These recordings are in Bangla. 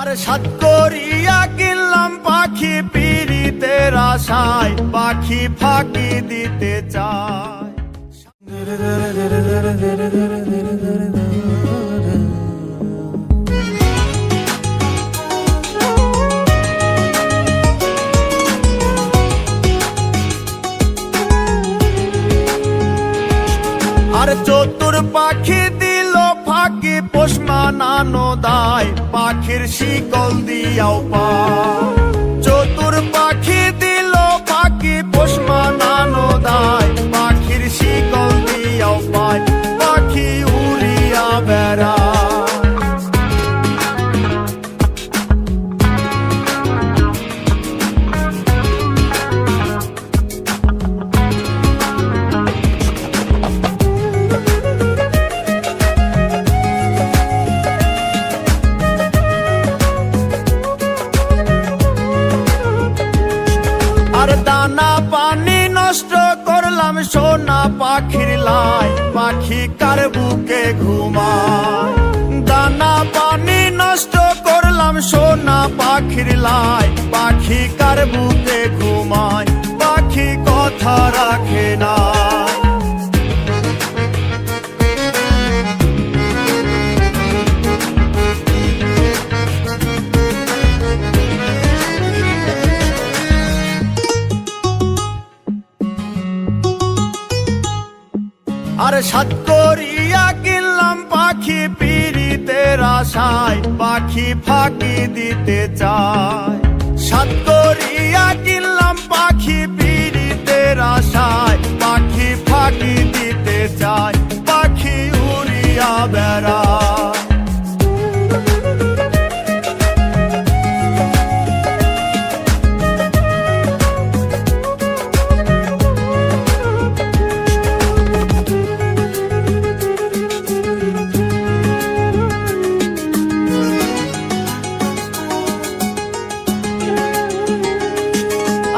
আরে সাত করিয়া কিনলাম পাখি পিড়িতের আশায় পাখি ফাঁকি দিতে চায়। আর চতুর পাখি পোষ মানানো দায় পাখির শিকল দিয়াও পা। দানা পানি নষ্ট করলাম, সোনা পাখির লাই, পাখি কার বুকে ঘুমায়? দানা পানি নষ্ট করলাম, সোনা পাখির লাই, পাখি কার বুকে ঘুমায়? আর সাত করিয়া কিনলাম পাখি পিড়িতের আশায়, পাখি ফাঁকি দিতে চায়। সাত করিয়া কিনলাম পাখি পিড়িতে আশায়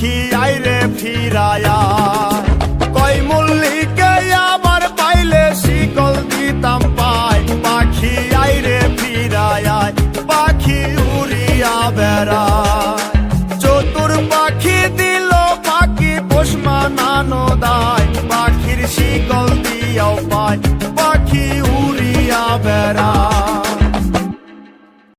পাখি আইরে ফিরায়া